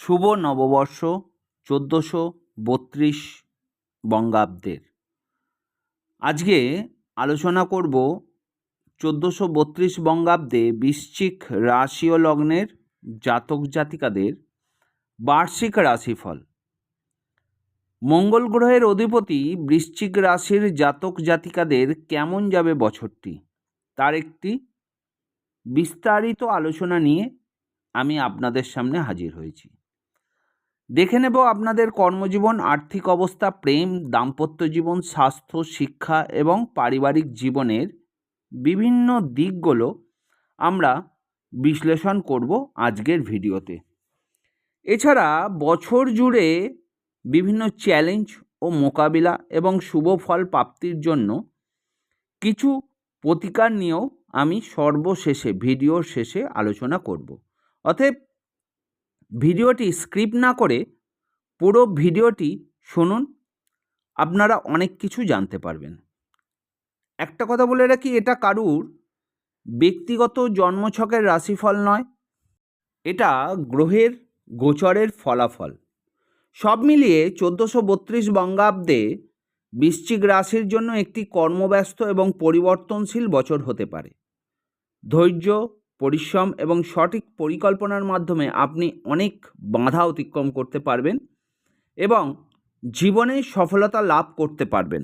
শুভ নববর্ষ চোদ্দোশো বত্রিশ বঙ্গাব্দের। আজকে আলোচনা করব চোদ্দোশো বত্রিশ বঙ্গাব্দে বৃশ্চিক রাশি ও লগ্নের জাতক জাতিকাদের বার্ষিক রাশিফল। মঙ্গল গ্রহের অধিপতি বৃশ্চিক রাশির জাতক জাতিকাদের কেমন যাবে বছরটি, তার একটি বিস্তারিত আলোচনা নিয়ে আমি আপনাদের সামনে হাজির হয়েছি। দেখে নেব আপনাদের কর্মজীবন, আর্থিক অবস্থা, প্রেম, দাম্পত্য জীবন, স্বাস্থ্য, শিক্ষা এবং পারিবারিক জীবনের বিভিন্ন দিকগুলো আমরা বিশ্লেষণ করব আজকের ভিডিওতে। এছাড়া বছর জুড়ে বিভিন্ন চ্যালেঞ্জ ও মোকাবিলা এবং শুভ ফল প্রাপ্তির জন্য কিছু প্রতিকার নিয়েও আমি সর্বশেষে, ভিডিওর শেষে আলোচনা করব। অতএব ভিডিওটি স্ক্রিপ্ট না করে পুরো ভিডিওটি শুনুন, আপনারা অনেক কিছু জানতে পারবেন। একটা কথা বলে রাখি, এটা কারুর ব্যক্তিগত জন্মছকের রাশিফল নয়, এটা গ্রহের গোচরের ফলাফল। সব মিলিয়ে চোদ্দোশো বত্রিশ বঙ্গাব্দে বৃশ্চিক রাশির জন্য একটি কর্মব্যস্ত এবং পরিবর্তনশীল বছর হতে পারে। ধৈর্য পরিশ্রম এবং সঠিক পরিকল্পনার মাধ্যমে আপনি অনেক বাধা অতিক্রম করতে পারবেন এবং জীবনে সফলতা লাভ করতে পারবেন।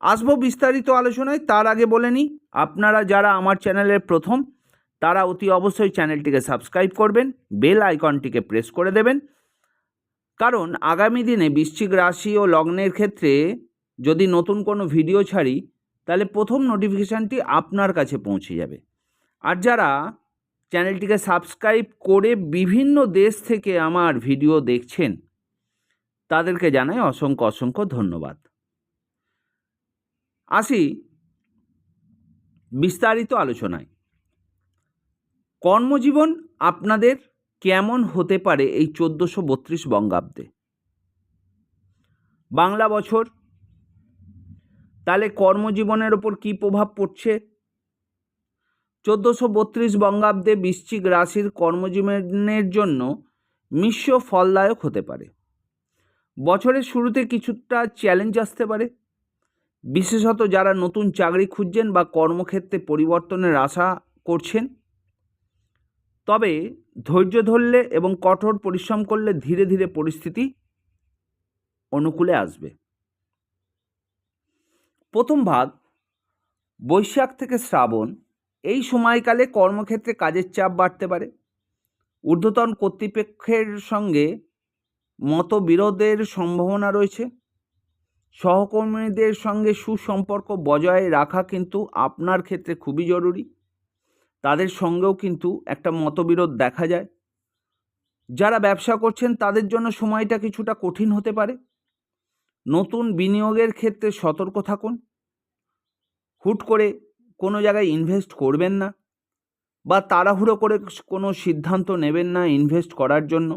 আসব বিস্তারিত আলোচনায়, তার আগে বলে নিই, আপনারা যারা আমার চ্যানেলের প্রথম, তারা অতি অবশ্যই চ্যানেলটিকে সাবস্ক্রাইব করবেন, বেল আইকনটিকে প্রেস করে দেবেন। কারণ আগামী দিনে বৃশ্চিক রাশি ও লগ্নের ক্ষেত্রে যদি নতুন কোনো ভিডিও ছাড়ি, তাহলে প্রথম নোটিফিকেশানটি আপনার কাছে পৌঁছে যাবে। আর যারা চ্যানেলটিকে সাবস্ক্রাইব করে বিভিন্ন দেশ থেকে আমার ভিডিও দেখছেন, তাদেরকে জানাই অসংখ্য অসংখ্য ধন্যবাদ। আসি বিস্তারিত আলোচনায়। কর্মজীবন আপনাদের কেমন হতে পারে এই চোদ্দোশো বত্রিশ বঙ্গাব্দে? বাংলা বছর, তাহলে কর্মজীবনের ওপর কী প্রভাব পড়ছে? চোদ্দোশো বত্রিশ বঙ্গাব্দে বৃশ্চিক রাশির কর্মজীবনের জন্য মিশ্র ফলদায়ক হতে পারে। বছরের শুরুতে কিছুটা চ্যালেঞ্জ আসতে পারে। বিশেষত যারা নতুন চাকরি খুঁজছেন বা কর্মক্ষেত্রে পরিবর্তনের আশা করছেন। তবে ধৈর্য ধরলে এবং কঠোর পরিশ্রম করলে ধীরে ধীরে পরিস্থিতি অনুকূলে আসবে। প্রথম ভাগ বৈশাখ থেকে শ্রাবণ এই সময়কালে কর্মক্ষেত্রে কাজের চাপ বাড়তে পারে। ঊর্ধ্বতন কর্তৃপক্ষের সঙ্গে মতবিরোধের সম্ভাবনা রয়েছে। সহকর্মীদের সঙ্গে সুসম্পর্ক বজায় রাখা কিন্তু আপনার ক্ষেত্রে খুবই জরুরি। তাদের সঙ্গেও কিন্তু একটা মতবিরোধ দেখা যায়। যারা ব্যবসা করছেন, তাদের জন্য সময়টা কিছুটা কঠিন হতে পারে। নতুন বিনিয়োগের ক্ষেত্রে সতর্ক থাকুন। হুট করে কোনো জায়গায় ইনভেস্ট করবেন না বা তাড়াহুড়ো করে কোনো সিদ্ধান্ত নেবেন না ইনভেস্ট করার জন্য।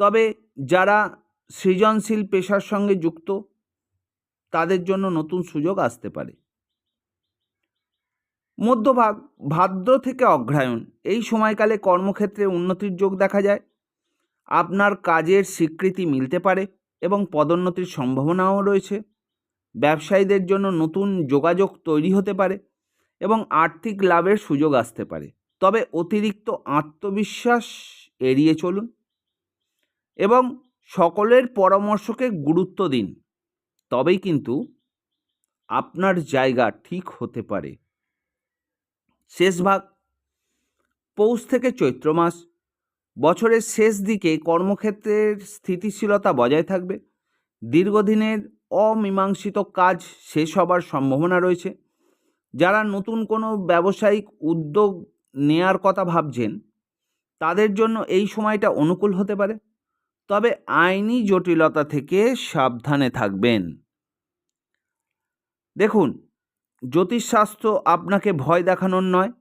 তবে যারা সৃজনশীল পেশার সঙ্গে যুক্ত, তাদের জন্য নতুন সুযোগ আসতে পারে। মধ্যভাগ, ভাদ্র থেকে অগ্রায়ণ এই সময়কালে কর্মক্ষেত্রে উন্নতির যোগ দেখা যায়। আপনার কাজের স্বীকৃতি মিলতে পারে এবং পদোন্নতির সম্ভাবনাও রয়েছে। ব্যবসায়ীদের জন্য নতুন যোগাযোগ তৈরি হতে পারে এবং আর্থিক লাভের সুযোগ আসতে পারে। তবে অতিরিক্ত আত্মবিশ্বাস এড়িয়ে চলুন এবং সকলের পরামর্শকে গুরুত্ব দিন। তবেই কিন্তু আপনার জায়গা ঠিক হতে পারে। শেষ ভাগ, পৌষ থেকে চৈত্র মাস। বছরের শেষ দিকে কর্মক্ষেত্রের স্থিতিশীলতা বজায় থাকবে। দীর্ঘদিনের অমীমাংসিত কাজ শেষ হবার সম্ভাবনা রয়েছে। যারা নতুন কোনো ব্যবসায়িক উদ্যোগ নেয়ার কথা ভাবছেন, তাদের জন্য এই সময়টা অনুকূল হতে পারে। তবে আইনি জটিলতা থেকে সাবধানে থাকবেন। দেখুন, জ্যোতিষশাস্ত্র আপনাকে ভয় দেখানোর নয়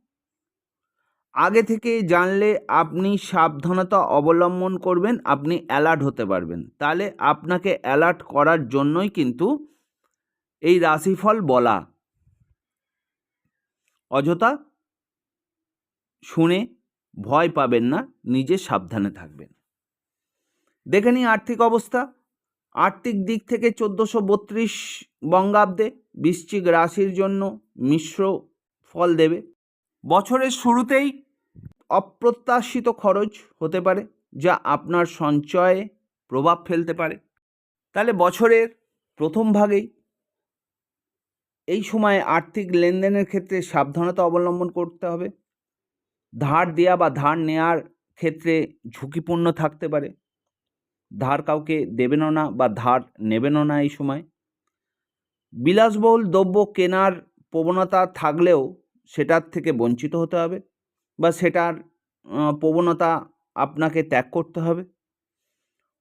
আগে থেকে জানলে আপনি সাবধানতা অবলম্বন করবেন, আপনি অ্যালার্ট হতে পারবেন। তাহলে আপনাকে অ্যালার্ট করার জন্যই কিন্তু এই রাশিফল বলা। অযথা শুনে ভয় পাবেন না, নিজে সাবধানে থাকবেন। দেখে নিই আর্থিক অবস্থা। আর্থিক দিক থেকে চোদ্দোশো বত্রিশ বঙ্গাব্দে বৃশ্চিক রাশির জন্য মিশ্র ফল দেবে। বছরের শুরুতেই অপ্রত্যাশিত খরচ হতে পারে যা আপনার সঞ্চয়ে প্রভাব ফেলতে পারে। তাহলে বছরের প্রথম ভাগেই এই সময়ে আর্থিক লেনদেনের ক্ষেত্রে সাবধানতা অবলম্বন করতে হবে। ধার দেওয়া বা ধার নেওয়ার ক্ষেত্রে ঝুঁকিপূর্ণ থাকতে পারে। ধার কাউকে দেবেনও না বা ধার নেবেনও না এই সময়। বিলাসবহুল দ্রব্য কেনার প্রবণতা থাকলেও সেটার থেকে বঞ্চিত হতে হবে। বা সেটার প্রবণতা আপনাকে ত্যাগ করতে হবে।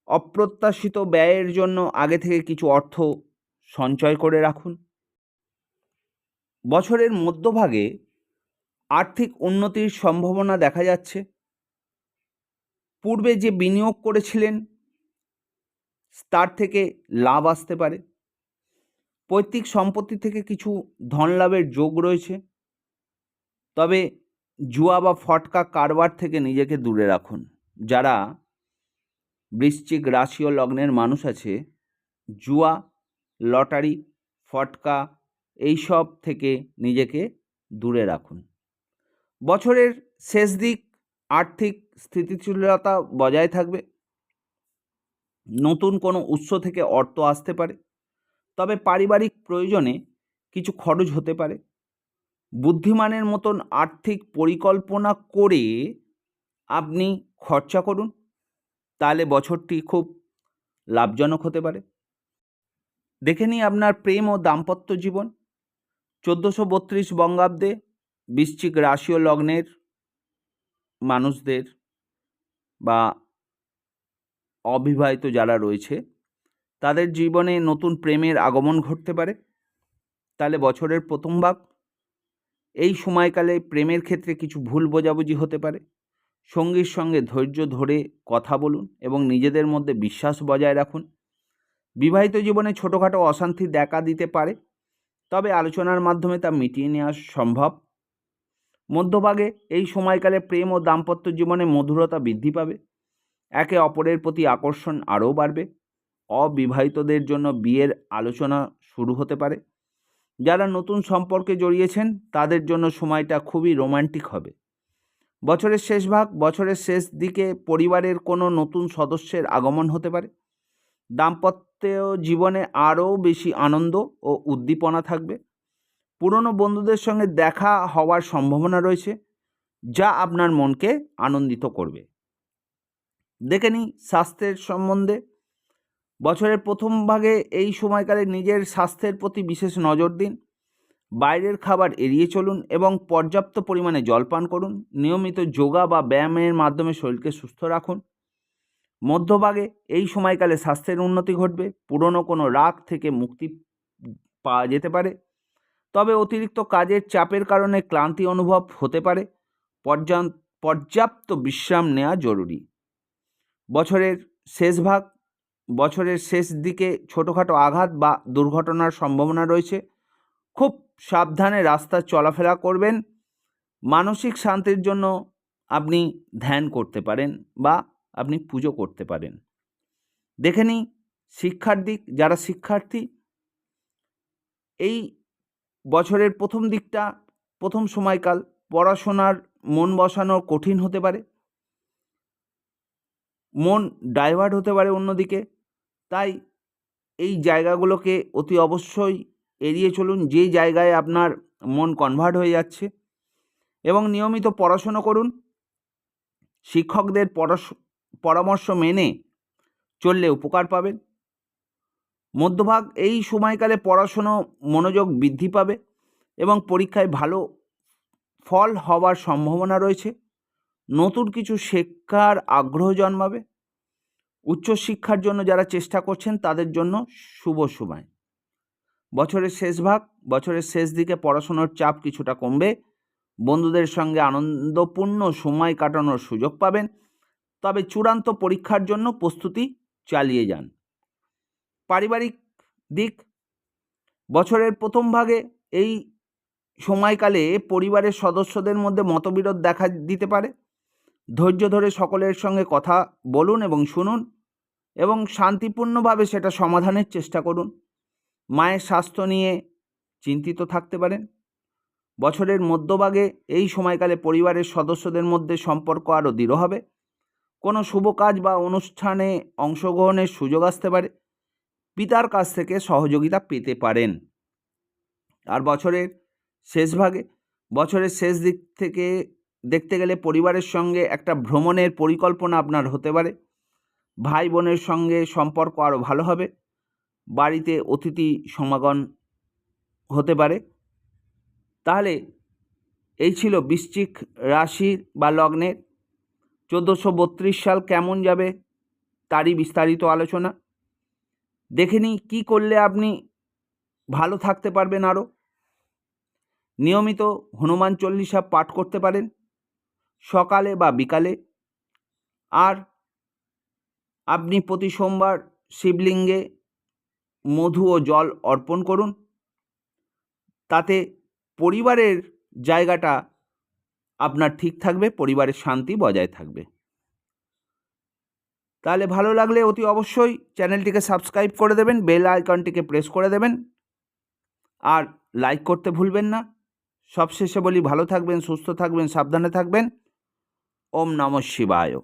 অপ্রত্যাশিত ব্যয়ের জন্য আগে থেকে কিছু অর্থ সঞ্চয় করে রাখুন। বছরের মধ্যভাগে আর্থিক উন্নতির সম্ভাবনা দেখা যাচ্ছে। পূর্বে যে বিনিয়োগ করেছিলেন, তার থেকে লাভ আসতে পারে। পৈতৃক সম্পত্তি থেকে কিছু ধন লাভের যোগ রয়েছে। তবে জুয়া বা ফটকা কারবার থেকে নিজেকে দূরে রাখুন। যারা বৃশ্চিক রাশি ও লগ্নের মানুষ আছে, জুয়া, লটারি, ফটকা এইসব থেকে নিজেকে দূরে রাখুন। বছরের শেষ দিক আর্থিক স্থিতিশীলতা বজায় থাকবে। নতুন কোনো উৎস থেকে অর্থ আসতে পারে। তবে পারিবারিক প্রয়োজনে কিছু খরচ হতে পারে। বুদ্ধিমানের মতন আর্থিক পরিকল্পনা করে আপনি খরচা করুন, তাহলে বছরটি খুব লাভজনক হতে পারে। দেখে নিই আপনার প্রেম ও দাম্পত্য জীবন। চোদ্দোশো বত্রিশ বঙ্গাব্দে বৃশ্চিক রাশি ও লগ্নের মানুষদের বা অবিবাহিত যারা রয়েছে, তাদের জীবনে নতুন প্রেমের আগমন ঘটতে পারে। তাহলে বছরের প্রথম ভাগ এই সময়কালে প্রেমের ক্ষেত্রে কিছু ভুল বোঝাবুঝি হতে পারে। সঙ্গীর সঙ্গে ধৈর্য ধরে কথা বলুন এবং নিজেদের মধ্যে বিশ্বাস বজায় রাখুন। বিবাহিত জীবনে ছোটোখাটো অশান্তি দেখা দিতে পারে, তবে আলোচনার মাধ্যমে তা মিটিয়ে নেওয়া সম্ভব। মধ্যভাগে এই সময়কালে প্রেম ও দাম্পত্য জীবনে মধুরতা বৃদ্ধি পাবে। একে অপরের প্রতি আকর্ষণ আরও বাড়বে। অবিবাহিতদের জন্য বিয়ের আলোচনা শুরু হতে পারে। যারা নতুন সম্পর্কে জড়িয়েছেন, তাদের জন্য সময়টা খুবই রোমান্টিক হবে। বছরের শেষ ভাগ, বছরের শেষ দিকে পরিবারের কোনো নতুন সদস্যের আগমন হতে পারে। দাম্পত্য জীবনে আরও বেশি আনন্দ ও উদ্দীপনা থাকবে। পুরনো বন্ধুদের সঙ্গে দেখা হওয়ার সম্ভাবনা রয়েছে, যা আপনার মনকে আনন্দিত করবে। দেখে নিই স্বাস্থ্যের সম্বন্ধে বছরের প্রথম ভাগে এই সময়কালে নিজের স্বাস্থ্যের প্রতি বিশেষ নজর দিন, বাইরের খাবার এড়িয়ে চলুন এবং পর্যাপ্ত পরিমাণে জল পান করুন, নিয়মিত যোগা বা ব্যায়ামের মাধ্যমে শরীরকে সুস্থ রাখুন। মধ্যভাগে এই সময়কালে স্বাস্থ্যের উন্নতি ঘটবে, পুরনো কোনো রাগ থেকে মুক্তি পাওয়া যেতে পারে, তবে অতিরিক্ত কাজের চাপের কারণে ক্লান্তি অনুভব হতে পারে পর্যাপ্ত বিশ্রাম নেওয়া জরুরি। বছরের শেষ ভাগ বছরের শেষ দিকে ছোটোখাটো আঘাত বা দুর্ঘটনার সম্ভাবনা রয়েছে। খুব সাবধানে রাস্তা চলাফেরা করবেন। মানসিক শান্তির জন্য আপনি ধ্যান করতে পারেন বা আপনি পুজো করতে পারেন। দেখে নিই শিক্ষার দিক, যারা শিক্ষার্থী, এই বছরের প্রথম দিকটা, প্রথম সময়কাল পড়াশোনার মন বসানো কঠিন হতে পারে। মন ডাইভার্ট হতে পারে অন্যদিকে। তাই এই জায়গাগুলোকে অতি অবশ্যই এড়িয়ে চলুন। যে জায়গায় আপনার মন কনভার্ট হয়ে যাচ্ছে এবং নিয়মিত পড়াশুনো করুন। শিক্ষকদের পরামর্শ মেনে চললে উপকার পাবেন। মধ্যভাগ এই সময়কালে পড়াশুনো মনোযোগ বৃদ্ধি পাবে এবং পরীক্ষায় ভালো ফল হওয়ার সম্ভাবনা রয়েছে। নতুন কিছু শেখার আগ্রহ জন্মাবে। উচ্চশিক্ষার জন্য যারা চেষ্টা করছেন, তাদের জন্য শুভ সময়। বছরের শেষ ভাগ, বছরের শেষ দিকে পড়াশোনার চাপ কিছুটা কমবে। বন্ধুদের সঙ্গে আনন্দপূর্ণ সময় কাটানোর সুযোগ পাবেন। তবে চূড়ান্ত পরীক্ষার জন্য প্রস্তুতি চালিয়ে যান। পারিবারিক দিক, বছরের প্রথম ভাগে এই সময়কালে পরিবারের সদস্যদের মধ্যে মতবিরোধ দেখা দিতে পারে। ধৈর্য ধরে সকলের সঙ্গে কথা বলুন এবং শুনুন। এবং শান্তিপূর্ণভাবে সেটা সমাধানের চেষ্টা করুন। মায়ের স্বাস্থ্য নিয়ে চিন্তিত থাকতে পারেন। বছরের মধ্যভাগে এই সময়কালে পরিবারের সদস্যদের মধ্যে সম্পর্ক আরও দৃঢ় হবে। কোনো শুভ কাজ বা অনুষ্ঠানে অংশগ্রহণের সুযোগ আসতে পারে। পিতার কাছ থেকে সহযোগিতা পেতে পারেন। আর বছরের শেষ ভাগে, বছরের শেষ দিক থেকে দেখতে গেলে পরিবারের সঙ্গে একটা ভ্রমণের পরিকল্পনা আপনার হতে পারে। ভাই বোনের সঙ্গে সম্পর্ক আরও ভালো হবে। বাড়িতে অতিথি সমাগম হতে পারে। তাহলে এই ছিল বৃশ্চিক রাশি বা লগ্নের। চোদ্দোশো বত্রিশ সাল কেমন যাবে তারই বিস্তারিত আলোচনা। দেখে নিই কী করলে আপনি ভালো থাকতে পারবেন আরও নিয়মিত হনুমান চল্লিশা পাঠ করতে পারেন। সকালে বা বিকালে। আর আপনি প্রতি সোমবার শিবলিঙ্গে মধু ও জল অর্পণ করুন। তাতে পরিবারের জায়গাটা আপনার ঠিক থাকবে, পরিবারের শান্তি বজায় থাকবে। তাহলে ভালো লাগলে অতি অবশ্যই চ্যানেলটিকে সাবস্ক্রাইব করে দেবেন, বেল আইকনটিকে প্রেস করে দেবেন। আর লাইক করতে ভুলবেন না। সবশেষে বলি ভালো থাকবেন, সুস্থ থাকবেন, সাবধানে থাকবেন। ওম নমঃ শিবায়।